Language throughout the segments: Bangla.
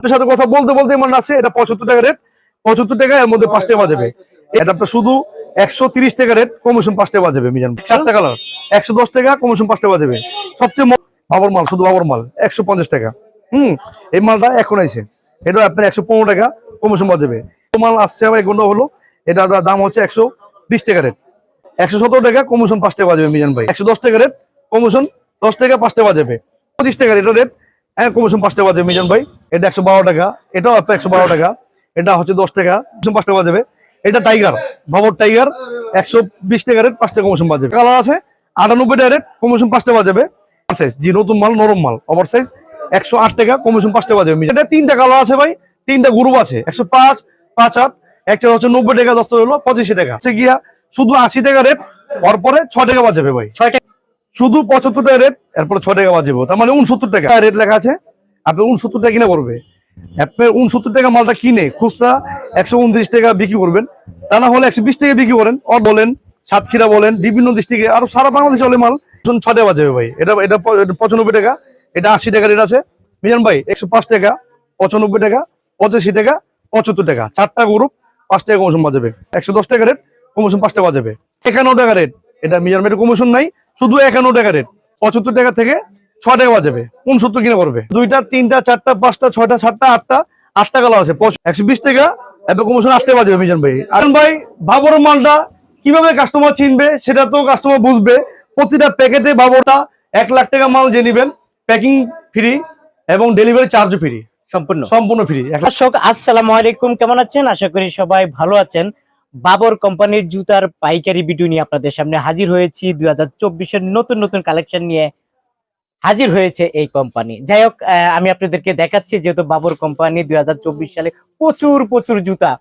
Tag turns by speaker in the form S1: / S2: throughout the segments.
S1: আপনার সাথে কথা বলতে বলতে মানে আছে এটা পঁচাত্তর টাকা রেট পঁচাত্তর টাকা এর মধ্যে পাঁচ টাকা বাজাবে। এটা আপনার শুধু একশো তিরিশ টাকা রেট কমিশন পাঁচ টাকা বাজাবে, মিজান। চারটা কালার একশো দশ টাকা কমিশন পাঁচ টাকা বাজাবে। সবচেয়ে বাবর মাল, শুধু বাবর মাল, একশো পঞ্চাশ টাকা। হুম, এই মালটা এখন আইছে। এটা আপনার একশো পনেরো টাকা কমিশন বাজাবে। মাল আসছে আবার এক ঘণ্টা হলো, এটা দাম হচ্ছে একশো বিশ টাকা রেট একশো সতেরো টাকা কমিশন পাঁচ টাকা বাজাবে, মিজান ভাই। একশো দশ টাকা রেট কমিশন দশ টাকা পাঁচ টাকা বাজাবে। পঁচিশ টাকা এটা রেট হ্যাঁ কমিশন পাঁচ টাকা বাজাবে, মিজান ভাই। এটা একশো বারো টাকা এটাও আপনার একশো বারো টাকা এটা হচ্ছে দশ টাকা পাঁচ টাকা বাজাবে এটা টাইগার বাবর টাইগার একশো বিশ টাকা রেট পাঁচ টাকা কমিশন বাজাবে কালার আছে আটানব্বই টাকা রেট কমিশন পাঁচ টাকা সাইজ জি নতুন মাল নরম মাল ওভার সাইজ একশো আট টাকা কমিশন পাঁচ টাকা বাজাবে এটা তিনটা কালার আছে ভাই তিনটা গ্রুপ আছে একশো পাঁচ পাঁচ আট একটা হচ্ছে নব্বই টাকা দশ টাকা হলো পঁচিশে টাকা। আছে গিয়া শুধু আশি টাকা রেট পরে ছয় টাকা বাজাবে ভাই।
S2: ছয়টা
S1: শুধু পঁচাত্তর টাকা রেট এরপরে ছয় টাকা বাজাবো তার মানে উনসত্তর টাকা। রেট লেখা আছে আপনি উনসত্তর টাকা কিনে করবে। আপনি উনসত্তর টাকা মালটা কিনে খুচরা একশো উনত্রিশ টাকা বিক্রি করবেন। তা না হলে একশো বিশ টাকা বিক্রি করেন। অর বলেন, সাতক্ষীরা বলেন, বিভিন্ন ডিস্ট্রিক্টে, আরও সারা বাংলাদেশে চলে মাল। টাকা বাজাবে ভাই। এটা এটা পঁচানব্বই টাকা। এটা আশি টাকা রেট আছে। মিজান ভাই, একশো পাঁচ টাকা, পঁচানব্বই টাকা, পঁচাশি টাকা, পঁচাত্তর টাকা। চারটা গ্রুপ পাঁচ টাকা কমিশন বাজাবে একশো দশ টাকা রেট কমিশন পাঁচ টাকা বাজাবে একান্ন টাকা রেট এটা মিজান ভাই কমিশন নাই, শুধু একান্ন টাকা রেট পঁচাত্তর টাকা থেকে ছয় টাকা বাজাবে উনসত্তর কিনে করবে? দুইটা তিনটা চারটা পাঁচটা ছয়টা সাতটা আটটা আটটা কালার আছে একশো বিশ টাকা এবার কমিশন আটটা বাজাবে মিজান ভাই। আর ভাই বাবর মালটা কীভাবে কাস্টমার চিনবে সেটা তো কাস্টমার বুঝবে। প্রতিটা প্যাকেটে বাবরটা এক লাখ টাকা মাল যে নিবেন প্যাকিং ফ্রি এবং ডেলিভারি চার্জও ফ্রি
S2: সম্পূর্ণ।
S1: সম্পূর্ণ ফ্রি
S2: দর্শক আসসালামু আলাইকুম কেমন আছেন? আশা করি সবাই ভালো আছেন। বাবর কোম্পানির জুতার পাইকারি ভিডিও নিয়ে আপনাদের সামনে হাজির হয়েছি। দুই হাজার চব্বিশের নতুন নতুন কালেকশন নিয়ে হাজির হয়েছে এই কোম্পানি যাই হোক আহ, আমি আপনাদেরকে দেখাচ্ছি যেহেতু বাবর কোম্পানি দুই হাজার চব্বিশ সালে প্রচুর প্রচুর জুতা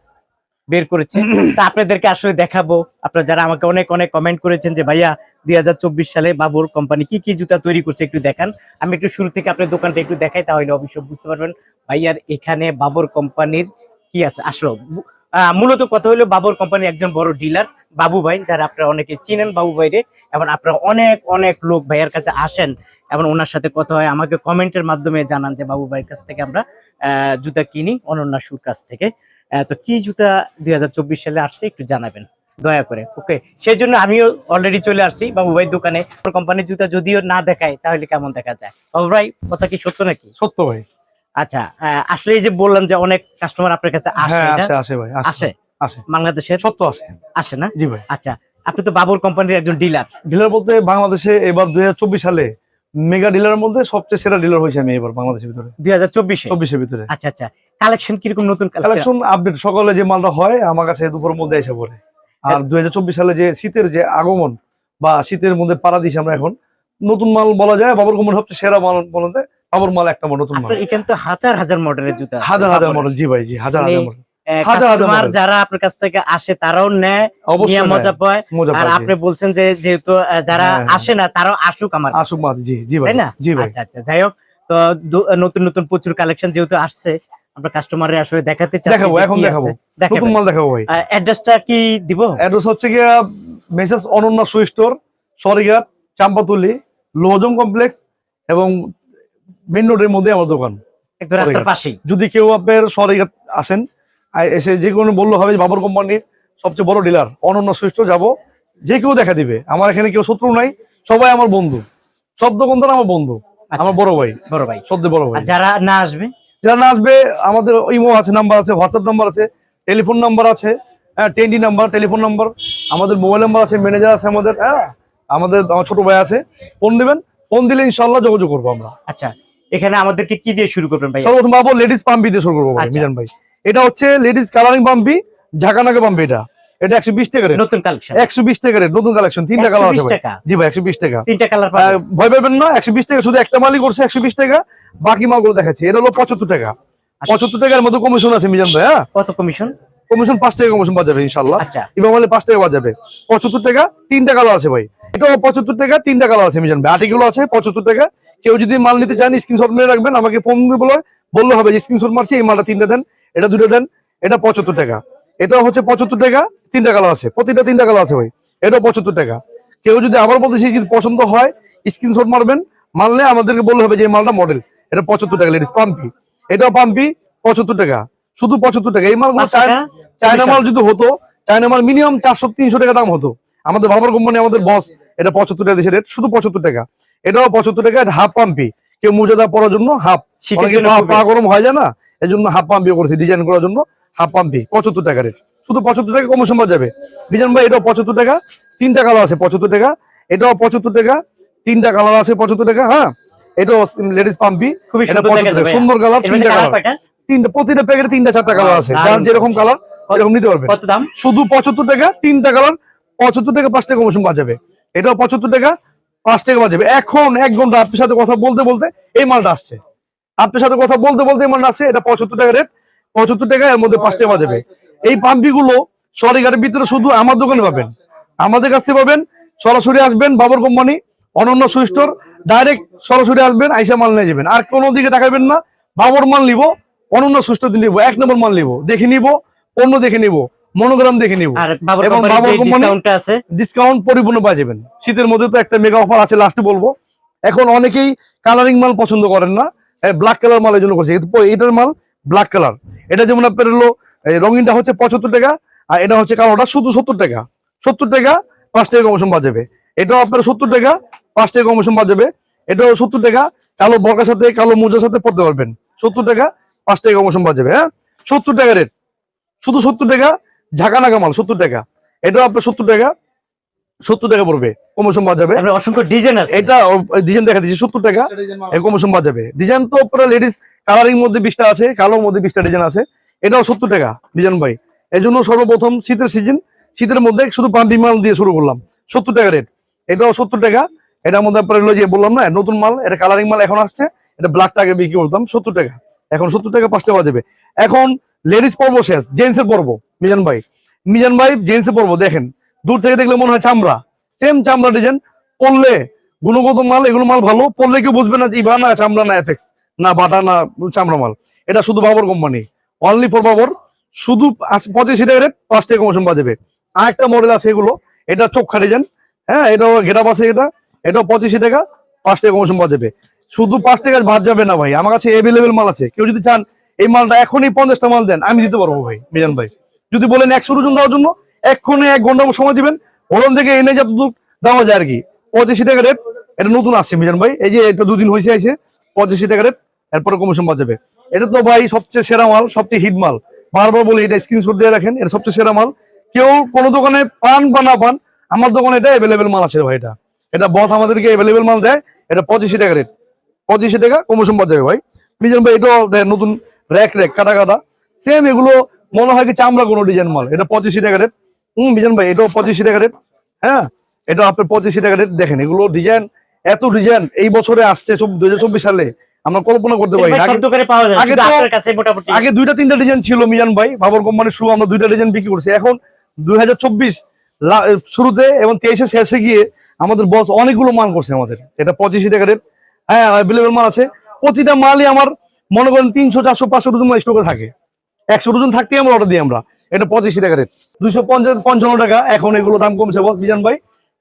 S2: বের করেছে। তা আপনাদেরকে আসলে দেখাবো। আপনারা যারা আমাকে অনেক অনেক কমেন্ট করেছেন যে ভাইয়া দুই হাজার চব্বিশ সালে বাবর কোম্পানি কি কি জুতা তৈরি করছে একটু দেখান। আমি একটু শুরু থেকে আপনার দোকানটা একটু দেখাই তাহলে অবশ্যই বুঝতে পারবেন। ভাইয়ার এখানে বাবর কোম্পানির কি আছে? আসলে মূলত কথা হলো বাবর কোম্পানির একজন বড় ডিলার বাবু ভাই যারা আপনারা অনেকে চিনেন বাবু ভাইরে এবং আপনারা অনেক অনেক লোক ভাইয়ার কাছে আসেন। এবং ওনার সাথে কথা হয় আমাকে কমেন্টের মাধ্যমে জানান যে বাবু ভাইয়ের কাছ থেকে আমরা জুতা কিনি অনন্যা সুর কাছ থেকে। তো কি জুতা দুই হাজার চব্বিশ সালে আসছে একটু জানাবেন দয়া করে। ওকে সেই জন্য আমিও অলরেডি চলে আসছি। বাবু ভাই দোকানে কোম্পানির জুতা যদিও না দেখায় তাহলে কেমন দেখা যায়? বাবু ভাই কথা কি সত্য নাকি?
S1: সত্য ভাই।
S2: আচ্ছা আসলে এই যে বললাম যে অনেক কাস্টমার আপনার কাছে আসে
S1: হ্যাঁ আসে আসে ভাই
S2: আসে।
S1: আসে?
S2: বাংলাদেশের?
S1: সত্য আসে।
S2: আসে না?
S1: জি ভাই।
S2: আচ্ছা আপনি তো বাবুর কোম্পানির একজন ডিলার
S1: ডিলার বলতে বাংলাদেশে এবার দুই হাজার চব্বিশ সালে মেগা ডিলারের মধ্যে সবচেয়ে সেরা ডিলার হয়েছে আমি এবার বাংলাদেশের ভিতরে।
S2: দুই হাজার চব্বিশে?
S1: চব্বিশের ভিতরে।
S2: আচ্ছা আচ্ছা। কালেকশন কীরকম নতুন কালেকশন
S1: আপডেট সকালে যে মালটা হয় আমার কাছে দুপুরের মধ্যে এসে পড়ে। আর দুই হাজার চব্বিশ সালে যে শীতের যে আগমন বা শীতের মধ্যে পাড়া দিছি আমরা এখন নতুন মাল বলা যায় বাবর কোম্পানি সবচেয়ে সেরা মাল বলতে বাবর মাল একটা নতুন মাল।
S2: এখানে তো হাজার হাজার মডেলের জুতা
S1: হাজার হাজার। মডেল জি ভাই জি হাজার
S2: মানে
S1: হাজার মডেল
S2: কাস্টমার যারা আপনার কাছ থেকে আসে তারাও নেয় নিয়ে মজা পায়। আর আপনি বলছেন যে যেহেতু যারা
S1: হ্যাঁ, হ্যাঁ।
S2: আসে না তারাও আসুক আমার
S1: আসুক মাল জি জি
S2: তাই না? আচ্ছা আচ্ছা যাই হোক। তো নতুন নতুন প্রচুর কালেকশন যেহেতু আসছে আমরা কাস্টমারে আসলে দেখাতে চাচ্ছি
S1: দেখাবো, এখন
S2: কি
S1: দেখাবো। নতুন মাল দেখাবো ভাই।
S2: অ্যাড্রেসটা কি দিব?
S1: অ্যাড্রেস হচ্ছে গিয়া মেসেজ অনন্যা সুই স্টোর সরিঘাট চাম্পাতুলি লোহজং কমপ্লেক্স এবং মেন রোডের মধ্যে আমার দোকান।
S2: রাস্তার। পাশেই।
S1: যদি কেউ আপনার সরিঘাট আসেন এসে যে কোনো বলল হবে বাবর কোম্পানির সবচেয়ে বড় ডিলার অনন্য স্টোর যাব যে কেউ দেখা দিবে। আমার এখানে কেউ শত্রু নাই সবাই আমার বন্ধু। সব দোকানদার আমার বন্ধু
S2: আচ্ছা,
S1: আমার বড় ভাই।
S2: বড় ভাই।
S1: সদ্য বড় ভাই।
S2: যারা না আসবে?
S1: যারা না আসবে আমাদের ইমো আছে নাম্বার আছে হোয়াটসঅ্যাপ নাম্বার আছে টেলিফোন নাম্বার আছে হ্যাঁ টেনডি নাম্বার টেলিফোন নাম্বার আমাদের মোবাইল নাম্বার আছে ম্যানেজার আছে আমাদের হ্যাঁ আমাদের আমার ছোট ভাই আছে ফোন দিবেন ফোন দিলে ইনশাল্লাহ যোগাযোগ করব আমরা।
S2: আচ্ছা এখানে আমাদেরকে কি দিয়ে শুরু করবেন ভাই?
S1: সর্বপ্রথম পাবো লেডিস পাম্পি দিয়ে শুরু করব ভাই,
S2: আচ্ছা।
S1: মিজান ভাই। এটা হচ্ছে লেডিস কালারিং পাম্পি ঝাঁকানাকে পাম্পি এটা। এটা একশো বিশ টাকা রেট
S2: নতুন কালেকশন
S1: টাকা রেট নতুন কালেকশন তিনটা কালার আছে জি ভাই একশো বিশ টাকা।
S2: তিনটা কালার
S1: আহ, ভয় পাবেন না একশো বিশ টাকা শুধু একটা মালই করছে একশো বিশ টাকা। বাকি মালগুলো দেখাচ্ছি। এটা হলো পঁচাত্তর টাকা। পঁচাত্তর টাকার মতো কমিশন আছে মিজান ভাই হ্যাঁ?
S2: কত কমিশন
S1: কমিশন টাকা কমিশন বাজাবে
S2: আচ্ছা।
S1: ইমাম আলী পাঁচ টাকা বাজাবে টাকা তিনটা কালার আছে ভাই। এটাও পঁচাত্তর টাকা তিনটা কালার আছে মিজান ভাই। আছে পঁচাত্তর টাকা। কেউ যদি মাল নিতে চান স্ক্রিনশট মেরে রাখবেন। আমাকে ফোন বলে বললে হবে স্ক্রিনশট মারছি এই মালটা তিনটা দেন। এটা দুটো দেন এটা পঁচাত্তর টাকা। এটা হচ্ছে পঁচাত্তর টাকা তিনটা কালার আছে। প্রতিটা তিনটা কালার আছে ভাই। এটাও পঁচাত্তর টাকা। কেউ যদি আবার বলতেছি যদি পছন্দ হয় স্ক্রিনশট মারবেন। মারলে আমাদেরকে বললে হবে যে মালটা মডেল এটা পঁচাত্তর টাকা লেডিস পাম্পি। এটাও পাম্পি পঁচাত্তর টাকা। শুধু পঁচাত্তর টাকা। এই মালগুলো চায়না মাল যদি হতো চায়না মাল মিনিমাম চারশো তিনশো টাকা দাম হতো। আমাদের বাবার কোম্পানি আমাদের বস এটা পঁচাত্তর টাকা দেশের রেট শুধু পঁচাত্তর টাকা। এটাও পঁচাত্তর টাকা এটা হাফ পাম্পি। কেউ মোজাদা পড়ার জন্য হাফ পা- পা গরম হয় যায় না এই জন্য হাফ পাম্পি করেছি ডিজাইন করার জন্য হাফ পাম্পি পঁচাত্তর টাকা রেট শুধু পঁচাত্তর টাকা কমিশন পাওয়া যাবে। ডিজাইন ভাই এটাও পঁচাত্তর টাকা তিনটা কালার আছে পঁচাত্তর টাকা এটাও পঁচাত্তর টাকা তিনটা কালার আছে পঁচাত্তর টাকা হ্যাঁ? এটাও লেডিস পাম্পি
S2: খুবই সুন্দর দেখা
S1: 75
S2: যাবে।
S1: সুন্দর কালার তিনটা
S2: কালার
S1: তিনটা প্রতিটা প্যাকেটে তিনটা চারটা কালার আছে। যার যেরকম কালার এরকম নিতে পারবে।
S2: কত দাম?
S1: শুধু পঁচাত্তর টাকা তিনটা কালার পঁচাত্তর টাকা পাঁচ টাকা কমিশন বাঁচাবে এটাও পঁচাত্তর টাকা পাঁচ টাকা বাঁচাবে এখন এক ঘণ্টা আপনার সাথে কথা বলতে বলতে এই মালটা আসছে। আপনার সাথে কথা বলতে বলতে মালটা আসছে এটা পঁচাত্তর টাকা রেট পঁচাত্তর টাকা এর মধ্যে পাঁচ টাকা বাঁচাবে এই পাম্পি গুলো সরিঘাটের ভিতরে শুধু আমার দোকানে পাবেন। আমাদের কাছ থেকে পাবেন সরাসরি আসবেন বাবর কোম্পানি অনন্য সুইস্টোর ডাইরেক্ট সরাসরি আসবেন আইসা মাল নিয়ে যাবেন। আর কোনো দিকে দেখাবেন না বাবর মাল নিব অনন্য সুইস্টোর নিব এক নম্বর মাল নিব দেখে নিব পণ্য দেখে নিব মনোগ্রাম দেখে নিব। এবং বাবর কোম্পানি- ডিসকাউন্ট পরিপূর্ণ পাওয়া যাবেন। শীতের মধ্যে তো একটা মেগা অফার আছে লাস্টে বলব। এখন অনেকেই কালারিং মাল পছন্দ করেন না। ব্ল্যাক কালার মাল এই জন্য করছে। এটার মাল ব্ল্যাক কালার এটা যেমন আপনার হলো রঙিনটা হচ্ছে পঁচাত্তর টাকা, আর এটা হচ্ছে কালোটা শুধু সত্তর টাকা। সত্তর টাকা, পাঁচ টাকা কমিশন যাবে। এটাও আপনার সত্তর টাকা, পাঁচ টাকা কমিশন যাবে। এটাও সত্তর টাকা, কালো বর্গার সাথে, কালো মোজার সাথে পড়তে পারবেন। সত্তর টাকা, পাঁচ টাকা কমিশন যাবে হ্যাঁ? সত্তর টাকা রেট শুধু সত্তর টাকা ঝাঁকানাকা মাল, সত্তর টাকা। এটাও আপনার সত্তর টাকা সত্তর টাকা পড়বে। কমিশন পাওয়া যাবে।
S2: অসংখ্য ডিজাইন আছে।
S1: এটা ডিজাইন দেখা দিচ্ছি সত্তর টাকা। এই কমিশন পাওয়া যাবে। ডিজাইন তো পুরো লেডিস কালারিং মধ্যে বিশটা আছে কালোর মধ্যে বিশটা ডিজাইন আছে। এটাও সত্তর টাকা ডিজাইন ভাই। এই জন্য সর্বপ্রথম শীতের সিজন শীতের মধ্যে শুধু পাম্পি মাল দিয়ে শুরু করলাম। সত্তর টাকা রেট এটাও সত্তর টাকা। এটার মধ্যে আপনার যে বললাম না নতুন মাল এটা কালারিং মাল এখন আসছে এটা ব্ল্যাক টাকা বিক্রি করতাম সত্তর টাকা। এখন সত্তর টাকা পাঁচটা পাওয়া যাবে। এখন লেডিস পর্ব শেষ জেন্টসের পর্ব মিজান ভাই। মিজান ভাই জেন্টসের পর্ব দেখেন। দূর থেকে দেখলে মনে হয় চামড়া। সেম চামড়া ডিজাইন পড়লে গুণগত মাল, এগুলো মাল ভালো পড়লে কেউ বুঝবে না যে ইভা না, চামড়া না এফেক্স না বাটা, না চামড়া মাল। এটা শুধু Babar company only for Babar. শুধু পঁচাশি টাকা রেট পাঁচ টাকা কমিশন বাজাবে। আর একটা মডেল আছে এগুলো, এটা চোখা ডিজাইন হ্যাঁ এটাও ঘেরা আছে এটা, এটাও পঁচাশি টাকা, পাঁচ টাকা কমিশন বাজাবে। শুধু পাঁচ টাকা ভাত যাবে না ভাই, আমার কাছে এভেলেবেল মাল আছে। কেউ যদি চান, এই মালটা এখনই পঞ্চাশটা মাল দেন, আমি দিতে পারব ভাই, মিজান ভাই। যদি বলেন একশো ওজন দেওয়ার জন্য এক্ষুনি এক ঘণ্টা সময় দিবেন। ওরম থেকে এনে যতটুকু দেওয়া যায় আর কি পঁচাশি টাকা রেট এটা নতুন আসছে, মিজান ভাই। এই যে এটা দুদিন হয়েছে, আইছে। পঁচাশি টাকা রেট এরপরে কমিশন পাওয়া যাবে। এটা তো ভাই সবচেয়ে সেরা মাল, সবচেয়ে হিট মাল। বারবার বলি, এটা স্ক্রিনশট দিয়ে রাখেন, এটা সবচেয়ে সেরা মাল। কেউ কোনো দোকানে পান বা না পান, আমার দোকানে এটা অ্যাভেলেবেল মাল আছে ভাই এটা। এটা বস আমাদেরকে অ্যাভেলেবেল মাল দেয়, এটা পঁচাশি টাকা রেট পঁচিশে টাকা কমিশন পাওয়া যাবে ভাই। মিজান ভাই, এটাও নতুন র্যাক র্যাক কাটা কাটা সেম এগুলো, মনে হয় কি চামড়া কোনো ডিজাইন মাল। এটা পঁচিশে টাকা রেট হম মিজান ভাই এটাও পঁচিশে টাকা রেট হ্যাঁ এটা আপনার পঁচিশে টাকা রেট দেখেন এগুলো ডিজাইন এত ডিজাইন এই বছরে আসছে দুই হাজার চব্বিশ সালে। আমরা কল্পনা করতে পারি আগে- দুইটা তিনটা ডিজাইন ছিল মিজান ভাই। বাবর কোম্পানির শুরু আমরা দুইটা ডিজাইন বিক্রি করছি। এখন দুই হাজার চব্বিশ শুরুতে এবং তেইশে শেষে গিয়ে আমাদের বস অনেকগুলো মাল করছে আমাদের। এটা পঁচিশি টাকা রেট হ্যাঁ অ্যাভেলেবেল মাল আছে। প্রতিটা মালই আমার মনে করেন তিনশো চারশো পাঁচশো মাল স্টকে থাকে। একশো ওজন থাকতেই আমরা অর্ডার দিই আমরা। এটা পঁচিশি টাকা রেট দুইশো পঞ্চাশ পঞ্চান্ন টাকা এখন এগুলো দাম কমছে মিজান ভাই।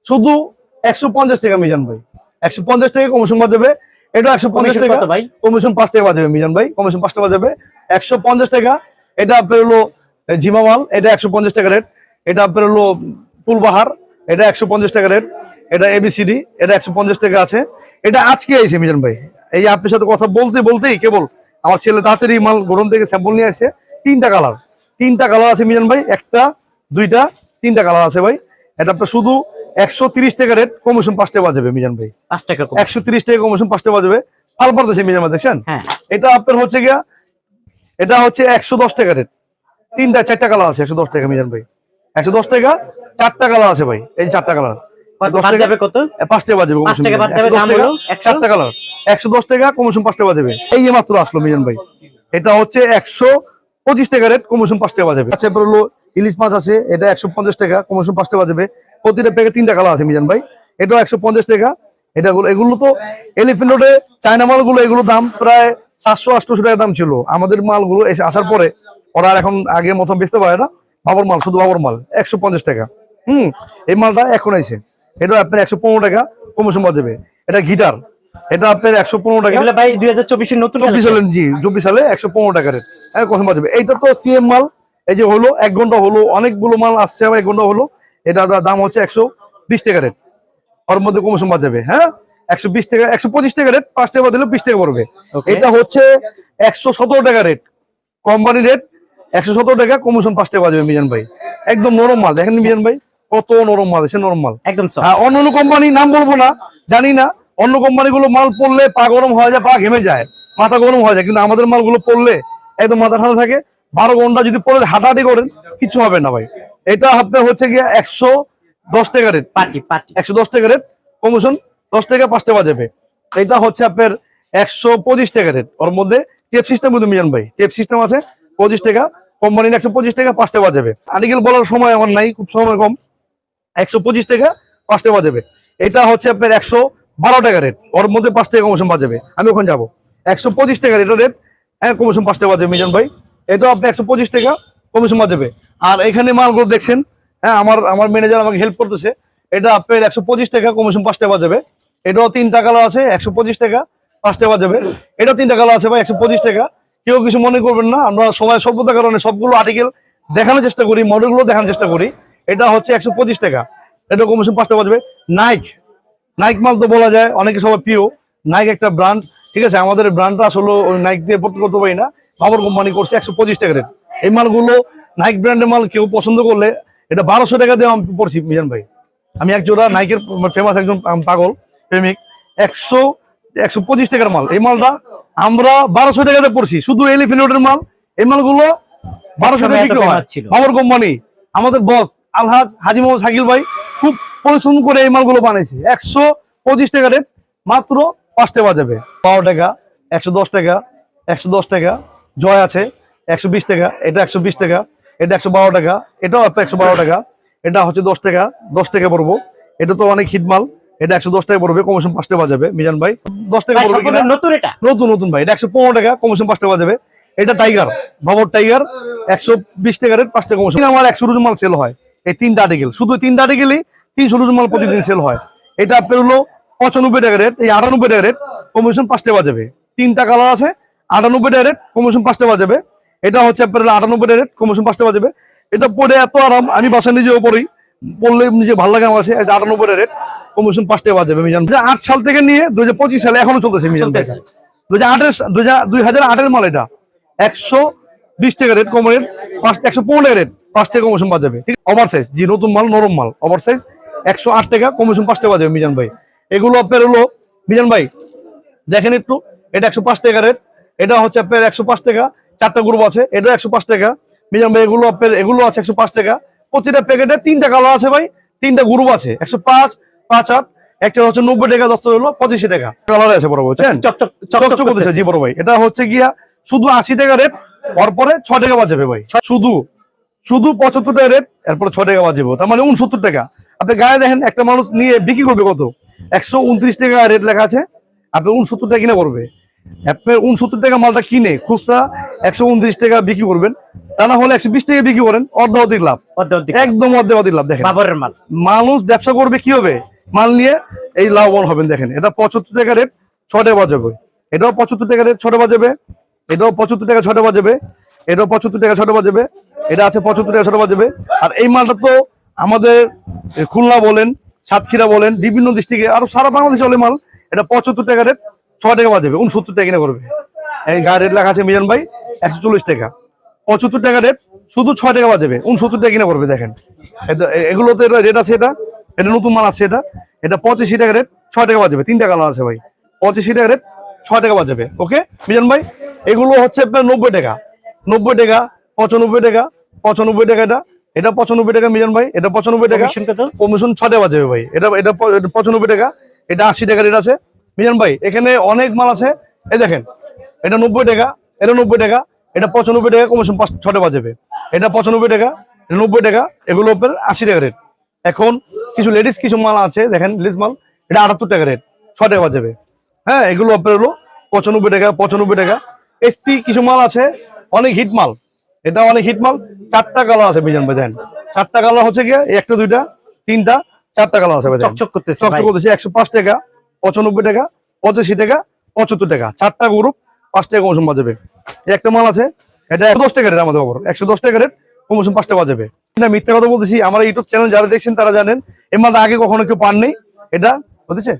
S1: শুধু একশো পঞ্চাশ টাকা মিজান ভাই। একশো পঞ্চাশ টাকা কমিশন বাজাবে। এটা একশো পঞ্চাশ টাকা
S2: ভাই?
S1: কমিশন পাঁচ টাকা বাজাবে মিজান ভাই। কমিশন পাঁচ টাকা বাজাবে। একশো পঞ্চাশ টাকা এটা আপনার হলো এ, ঝিমা মাল এটা একশো পঞ্চাশ টাকা রেট এটা আপনার হলো ফুলবাহার এটা একশো পঞ্চাশ টাকা রেট এটা এবিসিডি এটা একশো পঞ্চাশ টাকা আছে। এটা আজকে আইছে মিজান ভাই। এই আপনার সাথে কথা বলতে বলতেই কেবল আমার ছেলে তাড়াতাড়ি মাল গরম থেকে স্যাম্পল নিয়ে আসে তিনটা কালার তিনটা কালার আছে মিজান ভাই একটা দুইটা তিনটা কালার আছে ভাই। এটা আপনার শুধু একশো তিরিশ টাকা রেট কমিশন পাঁচ টাকা বাজাবে মিজান ভাই।
S2: পাঁচ টাকা
S1: একশো তিরিশ টাকা কমিশন পাঁচ টাকা বাজাবে। ফাল পড়তেছে মিজান ভাই দেখছেন?
S2: হ্যাঁ।
S1: এটা আপনার হচ্ছে গিয়া এটা হচ্ছে একশো দশ টাকা রেট তিনটা চারটা কালার আছে একশো দশ টাকা মিজান ভাই। একশো দশ টাকা চারটা কালার আছে ভাই এই চারটা কালার
S2: কত?
S1: দশ
S2: বাদ
S1: টাকা- পাঁচ টাকা বাজবে
S2: পাঁচ
S1: commission
S2: টাকা বাদ
S1: মিজান।
S2: যাবে,
S1: 110
S2: দাম
S1: টাকা,
S2: হলো 100?
S1: চারটা কালার একশো দশ টাকা কমিশন পাঁচ টাকা বাজাবে। এই মাত্র আসলো মিজান ভাই। এটা হচ্ছে একশো পঁচিশ টাকা রেট কমিশন পাঁচ টাকা বাজাবে। আচ্ছা এরপর হলো ইলিশ মাছ আছে এটা একশো পঞ্চাশ টাকা কমিশন পাঁচ টাকা বাজাবে। প্রতিটা প্যাকেট তিনটা কালার আছে মিজান ভাই। এটাও একশো পঞ্চাশ টাকা। এটা এগুলো তো এলিফেন্ট রোডে চায়না মালগুলো এগুলো দাম প্রায় সাতশো আটশোশো টাকা দাম ছিল। আমাদের মালগুলো এসে আসার পরে ওরা আর এখন আগে মতো বেচতে পারে না। বাবর মাল শুধু বাবর মাল একশো পঞ্চাশ টাকা। হুম এই মালটা এখন আইছে। এটা আপনার একশো পনেরো টাকা কমিশন বাজাবে। এটা গিটার। এটা আপনার একশো পনেরো টাকা।
S2: ভাই দুই হাজার চব্বিশের নতুন
S1: চব্বিশ। সালে জি চব্বিশ সালে একশো পনেরো টাকা রেট। কখন বাজবে এইটা তো সিএম মাল। এই যে হলো এক ঘণ্টা হলো অনেকগুলো মাল আসছে আবার এক ঘণ্টা হলো। এটা দাম হচ্ছে একশো বিশ টাকা রেট ওর মধ্যে কমিশন বাজাবে হ্যাঁ? একশো বিশ টাকা একশো পঁচিশ টাকা রেট পাঁচ টাকা দিলে বিশ টাকা পড়বে। এটা হচ্ছে একশো সতেরো টাকা রেট কোম্পানি রেট একশো সতেরো টাকা কমিশন পাঁচ টাকা বাজবে মিজান ভাই। একদম নরম মাল দেখেন মিজান ভাই কত নরম মাল সে নরম মাল।
S2: একদম
S1: হ্যাঁ অন্য অন্য কোম্পানি নাম বলব না জানি না। অন্য কোম্পানি গুলো মাল পড়লে পা গরম হয়ে যায় পা ঘেমে যায়। মাথা গরম হয়ে যায় কিন্তু আমাদের মালগুলো পড়লে একদম মাথা ঠান্ডা থাকে। বারো ঘণ্টা যদি পড়ে হাঁটাহাঁটি করেন কিছু হবে না ভাই। এটা আপনার হচ্ছে গিয়ে একশো দশ টাকা রেট
S2: পার্টি পার্টি।
S1: একশো দশ টাকা রেট কমিশন দশ টাকা পাঁচ টাকা যাবে এটা হচ্ছে আপনার একশো পঁচিশ টাকা রেট ওর মধ্যে টেপ সিস্টেম কিন্তু মিজান ভাই। টেপ সিস্টেম আছে পঁচিশ টাকা। কোম্পানির একশো পঁচিশ টাকা পাঁচ টাকা যাবে আর্টিকেল বলার সময় আমার নাই খুব সময় কম। একশো পঁচিশ টাকা পাঁচ টাকা যাবে এটা হচ্ছে আপনার একশো বারো টাকা রেট ওর মধ্যে পাঁচ টাকা কমিশন বাজাবে। আমি ওখানে যাব। একশো পঁচিশ টাকা এটা রেট হ্যাঁ কমিশন পাঁচ টাকা বাজাবে, মিজান ভাই। এটাও আপনি একশো পঁচিশ টাকা কমিশন বাজাবে। আর এখানে মালগুলো দেখছেন হ্যাঁ আমার আমার ম্যানেজার আমাকে হেল্প করতেছে। এটা আপনার একশো পঁচিশ টাকা কমিশন পাঁচ টাকা বাজাবে। এটাও তিনটা কালার আছে, একশো পঁচিশ টাকা পাঁচ টাকা বাজাবে। এটাও তিনটা কালার আছে ভাই, একশো পঁচিশ টাকা। কেউ কিছু মনে করবেন না, আমরা সময় সভ্যতার কারণে সবগুলো আর্টিকেল দেখানোর চেষ্টা করি মডেলগুলো দেখানোর চেষ্টা করি। এটা হচ্ছে একশো পঁচিশ টাকা। এটা কমিশন পাঁচ টাকা বাজবে। নাইক নাইক মাল তো বলা যায়, অনেকে সবাই প্রিয়। নাইক একটা ব্র্যান্ড ঠিক আছে? আমাদের ব্র্যান্ডটা আসলে নাইক দিয়ে পড়তে করতে পারি না। বাবর কোম্পানি করছে একশো পঁচিশ টাকা রেট এই মালগুলো নাইক ব্র্যান্ডের মাল কেউ পছন্দ করলে এটা বারোশো টাকা দিয়ে আমি পড়ছি মিজান ভাই। আমি এক জোড়া নাইকের ফেমাস একজন পাগল প্রেমিক। একশো একশো পঁচিশ টাকার মাল। এই মালটা আমরা বারোশো টাকাতে পড়ছি। শুধু এলিফেন্টের মাল। এই মালগুলো বারোশো টাকা বিক্রি হয়। বাবর কোম্পানি আমাদের বস আলহাজ হাজি মোহাম্মদ শাকিল ভাই খুব পরিশ্রম করে এই মালগুলো বানাইছে একশো পঁচিশ টাকা রেট মাত্র পাঁচ টাকা যাবে। বারো টাকা একশো দশ টাকা একশো দশ টাকা জয় আছে একশো বিশ টাকা এটা একশো বিশ টাকা এটা একশো বারো টাকা এটাও একশো বারো টাকা এটা হচ্ছে দশ টাকা দশ টাকা পড়ব। এটা তো অনেক হিট মাল এটা একশো দশ টাকা পড়বে কমিশন পাঁচ টাকা যাবে মিজান ভাই। দশ টাকা পড়বে
S2: নতুন এটা?
S1: নতুন নতুন ভাই এটা একশো পনেরো টাকা কমিশন পাঁচ টাকা যাবে। এটা টাইগার বাবর টাইগার একশো বিশ টাকা রেট পাঁচ টাকা কমিশন আমার একশো রুজ মাল সেল হয়। এই তিনটা আর্টিকেল শুধু তিনটা আর্টিকেলই তিনশো রুজ মাল প্রতিদিন সেল হয়। এটা আপনার হলো পঁচানব্বই টাকা রেট এই আটানব্বই টাকা রেট কমিশন পাঁচ টাকা যাবে তিনটা কালার আছে আটানব্বই টাকা রেট কমিশন পাঁচ টাকা যাবে এটা হচ্ছে আপনার আটানব্বই টাকা রেট কমিশন পাঁচ টাকা যাবে এটা পরে এত আরাম আমি বাসা নিজেও পড়ি। পড়লে নিজে ভালো লাগে আমার কাছে আটানব্বই টাকা রেট কমিশন পাঁচ টাকা যাবে মিজান দু আট সাল থেকে নিয়ে দু পঁচিশ সালে এখনও চলতেছে মিজান। দুই হাজার আটের দুই হাজার দুই হাজার আটের মাল এটা। একশো বিশ টাকা রেট কম রেট পাঁচ একশো পনেরো টাকা রেট পাঁচ টাকা কমিশন যাবে ঠিক ওভার সাইজ জি নতুন মাল নরম মাল ওভার সাইজ একশো আট টাকা কমিশন পাঁচ টাকা পাওয়া মিজান ভাই। এগুলো আপনার হলো মিজান ভাই দেখেন একটু এটা একশো পাঁচ টাকা রেট এটা হচ্ছে আপনার একশো পাঁচ টাকা চারটা গ্রুপ আছে এটা একশো পাঁচ টাকা। মিজান ভাই এগুলো আপনার এগুলো আছে একশো পাঁচ টাকা। প্রতিটা প্যাকেটে তিনটা কালার আছে ভাই তিনটা গ্রুপ আছে একশো পাঁচ পাঁচ আট একটা হচ্ছে নব্বই টাকা দশটা হলো পঁচিশি টাকা। কালার আছে বড় বুঝছেন?
S2: চকচক
S1: করতেছে। জি বড় ভাই। এটা হচ্ছে গিয়া শুধু আশি টাকা রেট পরে ছ টাকা বাজাবে ভাই। শুধু শুধু পঁচাত্তর টাকা রেট এরপরে ছ টাকা বাজাবে। তার মানে উনসত্তর টাকা। আপনি গায়ে দেখেন একটা মানুষ নিয়ে বিক্রি করবে কত? একশো উনত্রিশ টাকা রেট লেখা আছে। আপনি উনসত্তর টাকা কিনে করবে। আপনি উনসত্তর টাকা মালটা কিনে খুচরা একশো উনত্রিশ টাকা বিক্রি করবেন। তা না হলে একশো বিশ টাকা বিক্রি করেন অর্ধ অধিক লাভ। একদম অধিক লাভ দেখেন।
S2: বাবরের মাল।
S1: মানুষ ব্যবসা করবে কি হবে? মাল নিয়ে এই লাভবান হবেন দেখেন। এটা পঁচাত্তর টাকা রেট ছটা বাজাবে। এটাও পঁচাত্তর টাকা রেট ছটা বাজাবে। এটাও পঁচাত্তর টাকা ছটা বাজাবে। এটাও পঁচাত্তর টাকা ছটা বাজাবে। এটা আছে পঁচাত্তর টাকা ছটা বাজাবে। আর এই মালটা তো আমাদের খুলনা বলেন সাতক্ষীরা বলেন, বিভিন্ন ডিস্ট্রিক্টে আরও সারা বাংলাদেশে চলে মাল, এটা পঁচাত্তর টাকা রেট ছ টাকা বাজাবে উনসত্তর টাকা কিনে করবে। এই গায়ে রেট লেখা আছে মিজান ভাই, একশো চল্লিশ টাকা। পঁচাত্তর টাকা রেট শুধু ছয় টাকা বাজাবে উনসত্তর টাকা কিনে করবে, দেখেন। এগুলোতে রেট আছে এটা এটা নতুন মাল আছে এটা। এটা পঁচিশি টাকা রেট ছয় টাকা বাজাবে তিনটা কালার আছে ভাই। পঁচিশি টাকা রেট ছয় টাকা বাজাবে ওকে মিজান ভাই, এগুলো হচ্ছে আপনার নব্বই টাকা। নব্বই টাকা, পঁচানব্বই টাকা পঁচানব্বই টাকা এটা। এটা পঁচানব্বই টাকা মিজান ভাই এটা পঁচানব্বই টাকা।
S2: কমিশন
S1: ছয় বাজাবে ভাই। এটা এটা পঁচানব্বই টাকা এটা আশি টাকা রেট আছে। মিজান ভাই এখানে অনেক মাল আছে। এই দেখেন এটা নব্বই টাকা এটা নব্বই টাকা এটা পঁচানব্বই টাকা কমিশন পাঁচ ছটা বাজাবে এটা পঁচানব্বই টাকা এটা নব্বই টাকা এগুলো আপনার আশি টাকা রেট এখন কিছু লেডিস কিছু মাল আছে দেখেন লেডিস মাল এটা আটাত্তর টাকা রেট ছ টাকা বাজাবে হ্যাঁ এগুলো আপনার হলো পঁচানব্বই টাকা পঁচানব্বই টাকা। এসপি কিছু মাল আছে অনেক হিট মাল। এটা অনেক হিট মাল চারটা কালার আছে মিজান ভাই দেখেন চারটা কালার হচ্ছে গিয়ে একটা দুইটা তিনটা চারটা কালার আছে
S2: চকচক করতেছে
S1: চকচক করতেছে একশো পাঁচ টাকা পঁচানব্বই টাকা পঁচাশি টাকা পঁচাত্তর টাকা। চারটা গ্রুপ পাঁচ টাকা কমিশন পাওয়া যাবে। একটা মাল আছে এটা একশো দশ টাকা রেট আমাদের বাবর একশো দশ টাকা রেট কমিশন পাঁচ টাকা পাওয়া যাবে। না মিথ্যা কথা বলতেছি আমার ইউটিউব চ্যানেল যারা দেখছেন তারা জানেন এই মালটা আগে কখনো কেউ পান নেই এটা বুঝেছে?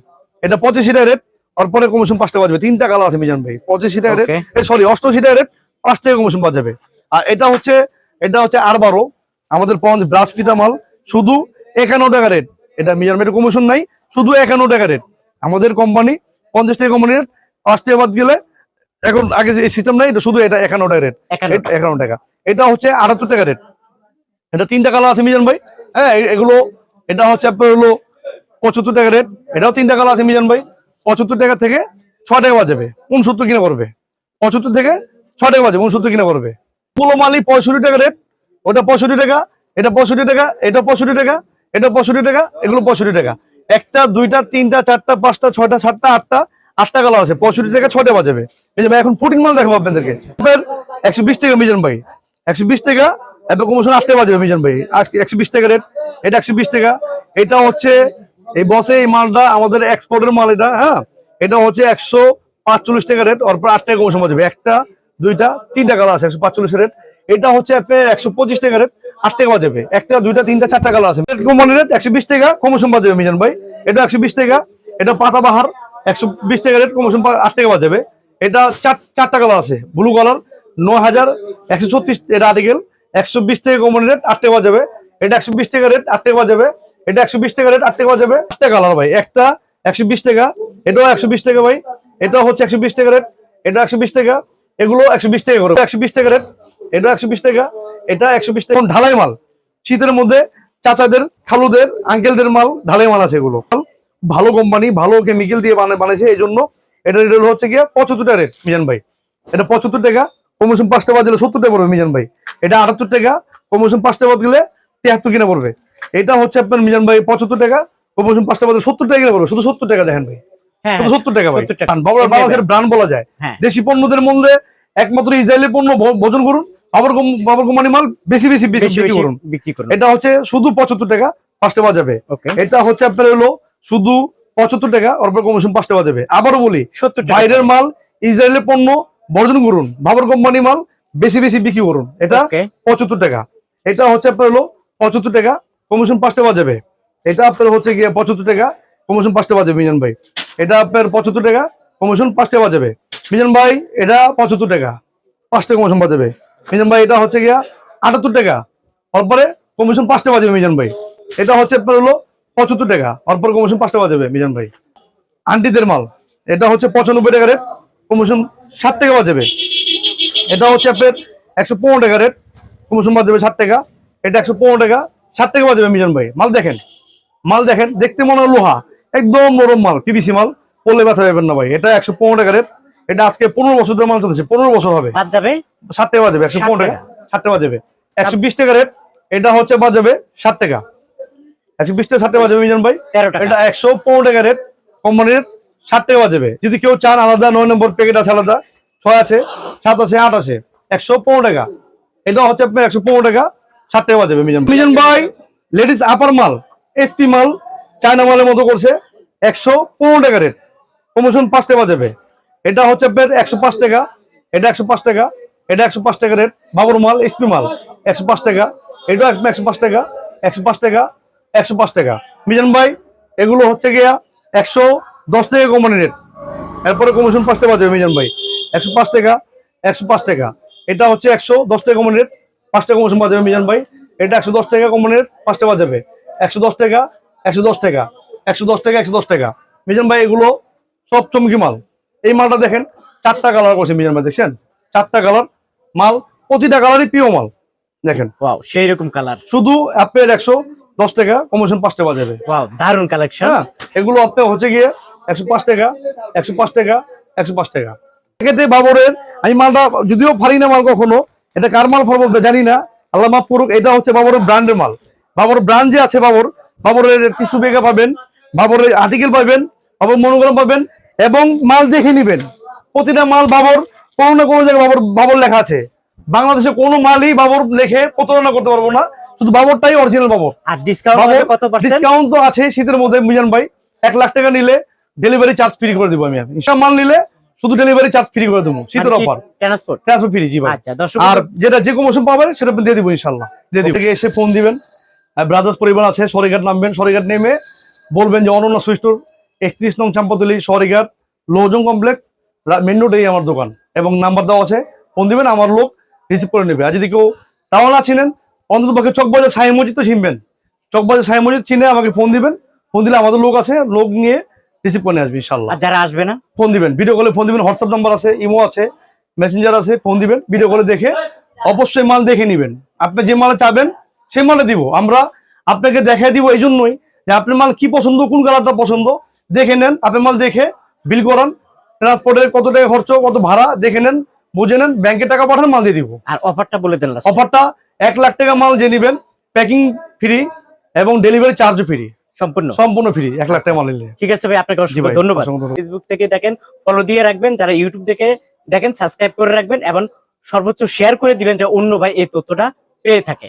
S1: এটা পঁচাশি টাকা রেট তারপরে কমিশন পাঁচ টাকা পাওয়া যাবে। তিনটা কালার আছে মিজান ভাই। পঁচাশি টাকা রেট সরি অষ্টআশি টাকা রেট পাঁচ টাকা কমিশন পাওয়া যাবে। আর এটা হচ্ছে এটা হচ্ছে আর বারো আমাদের পঞ্চ ব্রাশ পিতা মাল। শুধু একান্ন টাকা রেট এটা মেজারমেন্ট কমিশন নাই শুধু একান্ন টাকা রেট আমাদের কোম্পানি পঞ্চাশ টাকা কোম্পানি রেট পাঁচ টাকা বাদ গেলে এখন আগে যে সিস্টেম নাই এটা শুধু এটা একান্ন টাকা রেট
S2: একান্ন
S1: টাকা। এটা হচ্ছে আটাত্তর টাকা রেট এটা তিনটা কালার আছে মিজান ভাই। হ্যাঁ এগুলো এটা হচ্ছে আপনার হলো পঁচাত্তর টাকা রেট এটাও তিনটা কালার আছে মিজান ভাই। পঁচাত্তর টাকা থেকে ছ টাকা বাজাবে উনসত্তর কিনা করবে। পঁচাত্তর থেকে ছ টাকা বাজাবে উনসত্তর কিনা করবে। পুলো মালি পঁয়ষট্টি টাকা রেট ওটা পঁয়ষট্টি টাকা, এটা পঁয়ষট্টি টাকা, এটা পঁয়ষট্টি টাকা, এটা পঁয়ষট্টি টাকা, এগুলো পঁয়ষট্টি টাকা। একটা, দুইটা, তিনটা, চারটা, পাঁচটা, ছয়টা, সাতটা, আটটা আটটা কালার আছে। পঁয়ষট্টি টাকা ছটা বাজাবে। এই যে ভাই, এখন ফুটিং মাল দেখাবো আপনাদেরকে। একশো বিশ টাকা মিজান ভাই। একশো বিশ টাকা এত কমিশন আটটা বাজাবে মিজান ভাই। একশো বিশ টাকা রেট এটা একশো বিশ টাকা। এটা হচ্ছে এই বসে এই মালটা, আমাদের এক্সপোর্টের মাল এটা হ্যাঁ? এটা হচ্ছে একশো পাঁচচল্লিশ টাকা রেট ওর আট টাকা কমিশন বাজাবে। একটা দুইটা তিনটা কালার আছে একশো পাঁচচল্লিশ রেট এটা হচ্ছে আপনার একশো পঁচিশ টাকা রেট আট টাকা বাজাবে একটা দুইটা তিনটা চারটা কালার আছে কোম্পানি রেট একশো বিশ টাকা কমিশন বাজাবে মিজান ভাই এটা একশো বিশ টাকা এটা পাতাবাহার একশো বিশ টাকা রেট কমিশন আট টাকা বাজাবে এটা চার চারটা কালার আছে ব্লু কালার ন হাজার একশো ছত্রিশ এটা আর্টিকেল একশো বিশ টাকা কোম্পানি রেট আট টাকা বাজাবে এটা একশো বিশ টাকা রেট আট টাকা বাজাবে এটা একশো বিশ টাকা রেট আট টাকা বাজাবে আটটা কালার ভাই একটা একশো বিশ টাকা এটাও একশো বিশ টাকা ভাই এটা হচ্ছে একশো বিশ টাকা রেট এটা একশো বিশ টাকা এগুলো একশো বিশ টাকা করে। একশো বিশ টাকা রেট। এটা একশো বিশ টাকা। এটা একশো বিশ টাকা। ঢালাই মাল। শীতের মধ্যে চাচাদের, খালুদের, আঙ্কেলদের মাল, ঢালাই মাল আছে এগুলো। ভালো কোম্পানি ভালো কেমিক্যাল দিয়ে বানা- বানাইছে এই জন্য এটা রেট হচ্ছে গিয়ে পঁচাত্তর টাকা রেট মিজান ভাই। এটা পঁচাত্তর টাকা কমিশন পাঁচটা বাদ দিলে সত্তর টাকা পড়বে মিজান ভাই। এটা আটাত্তর টাকা কমিশন পাঁচটা বাদ গেলে তেহাত্তর কিনা পড়বে। এটা হচ্ছে আপনার মিজান ভাই পঁচাত্তর টাকা কমিশন পাঁচটা বাদ সত্তর টাকা কিনা পড়বে। শুধু সত্তর টাকা দেখেন ভাই। সত্তর টাকা ভাই।
S2: 70 টাকা।
S1: বাবা- বাংলাদেশের ব্র্যান্ড বলা যায়।
S2: হ্যাঁ।
S1: দেশি পণ্যদের মধ্যে একমাত্র পণ্য ভোজন করুন বাবার কোম্পানি মাল বেশি বেশি বিক্রি করুন।
S2: বিক্রি করুন।
S1: এটা হচ্ছে শুধু পঁচাত্তর টাকা পাঁচটা বাজাবে।
S2: ওকে
S1: এটা হচ্ছে আপনার হলো শুধু পঁচাত্তর টাকা ওর পর কমিশন পাঁচটা বাজাবে। আবারও বলি
S2: সত্তর
S1: বাইরের মাল ইসরায়েলের পণ্য বর্জন করুন বাবার কোম্পানি মাল বেশি বেশি বিক্রি করুন। এটা পঁচাত্তর টাকা। এটা হচ্ছে আপনার হলো পঁচাত্তর টাকা কমিশন পাঁচটা বাজাবে। এটা আপনার হচ্ছে গিয়ে পঁচাত্তর টাকা কমিশন পাঁচটা বাজাবে মিজান ভাই। এটা আপনার পঁচাত্তর টাকা কমিশন পাঁচটা বাজাবে মিজন ভাই, এটা পঁচাত্তর টাকা পাঁচটা কমিশন বাজাবে মিজন ভাই, এটা হচ্ছে গিয়া আটাত্তর টাকা। তারপরে কমিশন পাঁচটা বাজাবে মিজন ভাই। এটা হচ্ছে আপনার হলো পঁচাত্তর টাকা। তারপর কমিশন পাঁচটা বাজাবে মিজান ভাই। আন্টিদের মাল, এটা হচ্ছে পঁচানব্বই টাকা রেট কমিশন ষাট টাকা বাজাবে এটা হচ্ছে আপনার একশো পনেরো টাকা রেট কমিশন বাজাবে ষাট টাকা। এটা একশো পনেরো টাকা, ষাট টাকা বাজাবে মিজান ভাই। মাল দেখেন মাল দেখেন, দেখতে মনে হয় লোহা। একদম নরম মাল পিভিসি মাল পড়লে ব্যথা যাবেন না ভাই। এটা একশো পনেরো টাকা রেট। এটা আজকে পনেরো বছর ধরে মাল চলছে পনেরো বছর হবে।
S2: যাবে?
S1: ষাট টাকা বাজাবে একশো পনেরো টাকা। ষাট টাকা বাজাবে একশো বিশ টাকা রেট। এটা হচ্ছে বাজাবে ষাট টাকা। একশো বিশ টাকা ষাট টাকা বাজাবে মিজান ভাই। এটা একশো পনেরো টাকা রেট। কোম্পানির ষাট টাকা বাজাবে যদি কেউ চান আলাদা নয় নম্বর প্যাকেট আছে আলাদা। ছয় আছে সাত আছে আট আছে। একশো পনেরো টাকা। এটা হচ্ছে আপনার একশো পনেরো টাকা ষাট টাকা বাজাবে মিজান মিজান ভাই লেডিস আপার মাল এসপি মাল চায়না মালের মতো করছে, একশো পনেরো টাকা রেট প্রমোশন পাঁচ টাকা বাজাবে এটা হচ্ছে আপনার একশো পাঁচ টাকা, এটা একশো পাঁচ টাকা, এটা একশো পাঁচ টাকা রেট বাবুর মাল এসপি মাল, একশো পাঁচ টাকা। এটা একশো পাঁচ টাকা, একশো পাঁচ টাকা, একশো পাঁচ টাকা। মিজান ভাই, এগুলো হচ্ছে গিয়া একশো দশ টাকা কোম্পানি রেট এরপরে কমিশন পাঁচ টাকা বাজাবে মিজান ভাই। একশো পাঁচ টাকা, একশো পাঁচ টাকা। এটা হচ্ছে একশো দশ টাকা কোম্পানি রেট পাঁচ টাকা কমিশন বাজাবে মিজান ভাই। এটা একশো দশ টাকা কোম্পানি রেট পাঁচ টাকা বাজাবে একশো দশ টাকা একশো দশ টাকা একশো দশ টাকা একশো দশ টাকা। মিজান ভাই এগুলো সব চমকি মাল। এই মালটা দেখেন চারটা কালার করছে মিজান ভাই দেখছেন? চারটা কালার মাল প্রতিটা কালারই প্রিয় মাল। দেখেন।
S2: ওয়াও সেই রকম কালার
S1: শুধু অ্যাপেল একশো দশ টাকা কমিশন পাঁচ টাকা বাজাবে
S2: ওয়াও দারুণ কালেকশন
S1: হ্যাঁ এগুলো আপনার হচ্ছে গিয়ে একশো পাঁচ টাকা একশো পাঁচ টাকা একশো পাঁচ টাকা। এক্ষেত্রে বাবরের আমি মালটা যদিও ফারি না মাল কখনো এটা কার মাল ফারবো জানি না। আল্লাহ মাফ করুক এটা হচ্ছে বাবরের ব্র্যান্ডের মাল। বাবর ব্র্যান্ড যে আছে বাবর বাবরের টিসু বেগা পাবেন বাবরের আর্টিকেল পাবেন বাবর মনোগ্রাম পাবেন এবং মাল দেখে নিবেন। প্রতিটা মাল বাবর কোনো না কোনো জায়গায় বাবর বাবর লেখা আছে। বাংলাদেশে কোনো মালই বাবর লেখে প্রতারণা করতে পারব না শুধু বাবরটাই অরিজিনাল বাবর।
S2: আর ডিসকাউন্ট কত
S1: ডিসকাউন্ট তো আছে শীতের মধ্যে মিজান ভাই। এক লাখ টাকা নিলে ডেলিভারি চার্জ ফ্রি করে দেবো আমি সব মাল নিলে শুধু ডেলিভারি চার্জ ফ্রি করে দেবো শীতের অফার
S2: ট্রান্সপোর্ট
S1: ট্রান্সফার ফ্রি জি ভাই।
S2: আচ্ছা দর্শক
S1: আর যেটা যে কমিশন পাবেন সেটা দিয়ে দিব ইনশাল্লাহ দিয়ে দিব। এসে ফোন দিবেন। ব্রাদার্স পরিবার আছে সরিঘাট নামবেন সরিঘাট নেমে বলবেন যে অনন্য সুইস্টোর একত্রিশ নং চাম্পাতলি সরিঘাট লোজং কমপ্লেক্স মেন রোডেই আমার দোকান। এবং নাম্বার দেওয়া আছে ফোন দিবেন আমার লোক রিসিভ করে নেবে। আর যদি কেউ তাও না চিনেন অন্তত পক্ষে চকবাজার সাই মসজিদ তো চিনবেন। চকবাজার সাই মসজিদ চিনে আমাকে ফোন দিবেন। ফোন দিলে আমাদের লোক আছে লোক নিয়ে রিসিভ করে আসবে ইনশাল্লাহ
S2: যারা আসবে না?
S1: ফোন দিবেন ভিডিও কলে ফোন দিবেন হোয়াটসঅ্যাপ নাম্বার আছে ইমো আছে মেসেঞ্জার আছে ফোন দিবেন ভিডিও কলে দেখে অবশ্যই মাল দেখে নেবেন। আপনি যে মাল চাবেন সেই মালে দিব। আমরা আপনাকে দেখাই দিব এই জন্যই যে আপনার মাল কি পছন্দ কোন কালারটা পছন্দ। দেখে নেন আপনার মাল দেখে বিল করান ট্রান্সপোর্টের কত টাকা খরচ কত ভাড়া দেখে নেন বুঝে নেন ব্যাংকে টাকা পাঠান মাল দিয়ে দিব।
S2: আর অফারটা বলে দেন
S1: অফারটা এক লাখ টাকা মাল যে নেবেন প্যাকিং ফ্রি এবং ডেলিভারি চার্জও ফ্রি
S2: সম্পূর্ণ।
S1: সম্পূর্ণ ফ্রি এক লাখ টাকা মাল নিলে।
S2: ঠিক আছে ভাই আপনাকে
S1: অসংখ্য ধন্যবাদ।
S2: ফেসবুক থেকে দেখেন ফলো দিয়ে রাখবেন যারা ইউটিউব থেকে দেখেন সাবস্ক্রাইব করে রাখবেন এবং সর্বোচ্চ শেয়ার করে দিবেন যে অন্য ভাই এই তথ্যটা পেয়ে থাকে।